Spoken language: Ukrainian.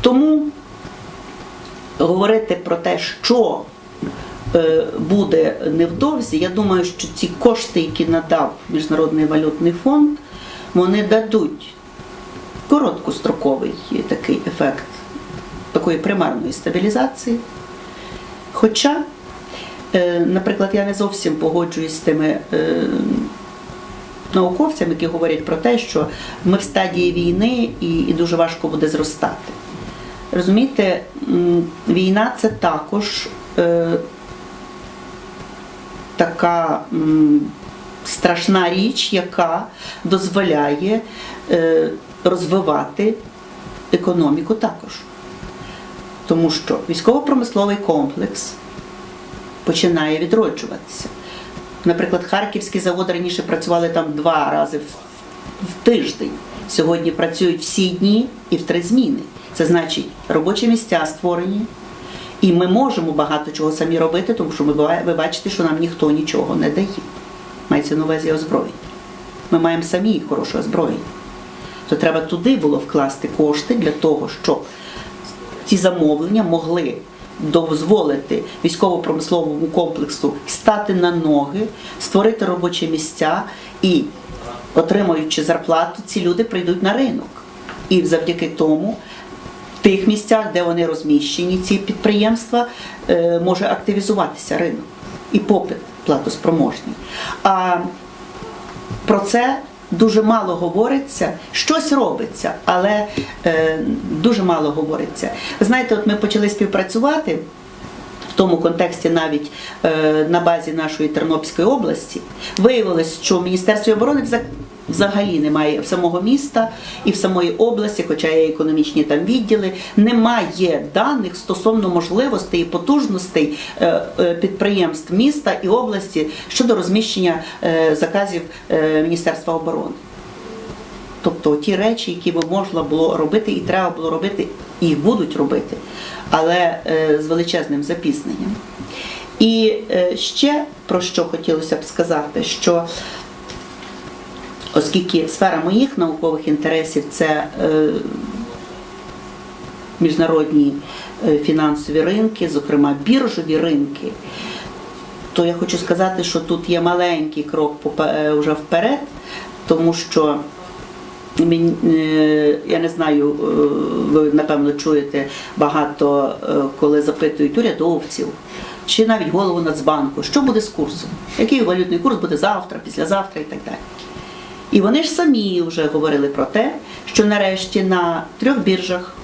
Тому говорити про те, що е, буде невдовзі, я думаю, що ці кошти, які надав Міжнародний валютний фонд, вони дадуть короткостроковий такий ефект такої примарної стабілізації. Хоча, е, наприклад, я не зовсім погоджуюсь з тими е, науковцями, які говорять про те, що ми в стадії війни і, і дуже важко буде зростати. Розумієте, війна це також е, така м, страшна річ, яка дозволяє е, розвивати економіку також. Тому що військово-промисловий комплекс починає відроджуватися. Наприклад, Харківський завод раніше працювали там два рази в, в тиждень. Сьогодні працюють всі дні і в три зміни. Це значить, робочі місця створені. І ми можемо багато чого самі робити, тому що ми, ви бачите, що нам ніхто нічого не дає. Мається на увазі озброєння. Ми маємо самі хороше озброєння. То треба туди було вкласти кошти для того, щоб ці замовлення могли дозволити військово-промисловому комплексу стати на ноги, створити робочі місця і, отримуючи зарплату, ці люди прийдуть на ринок. І завдяки тому тих місцях, де вони розміщені, ці підприємства, е, може активізуватися ринок і попит платоспроможний. А про це дуже мало говориться. Щось робиться, але е, дуже мало говориться. Знаєте, от ми почали співпрацювати. В тому контексті навіть е, на базі нашої Тернопільської області виявилось, що в Міністерстві оборони взагалі немає в самого міста і в самої області, хоча є економічні там відділи, немає даних стосовно можливостей і потужностей е, е, підприємств міста і області щодо розміщення е, заказів Міністерства оборони. Тобто ті речі, які би можна було робити, і треба було робити, їх будуть робити, але з величезним запізненням. І ще про що хотілося б сказати, що оскільки сфера моїх наукових інтересів це е, міжнародні е, фінансові ринки, зокрема біржові ринки, то я хочу сказати, що тут є маленький крок е, вже вперед, тому що е, Я не знаю, е, ви напевно чуєте багато, е, коли запитують урядовців чи навіть голову Нацбанку, що буде з курсом, який валютний курс буде завтра, післязавтра і так далі. І вони ж самі вже говорили про те, що нарешті на трьох біржах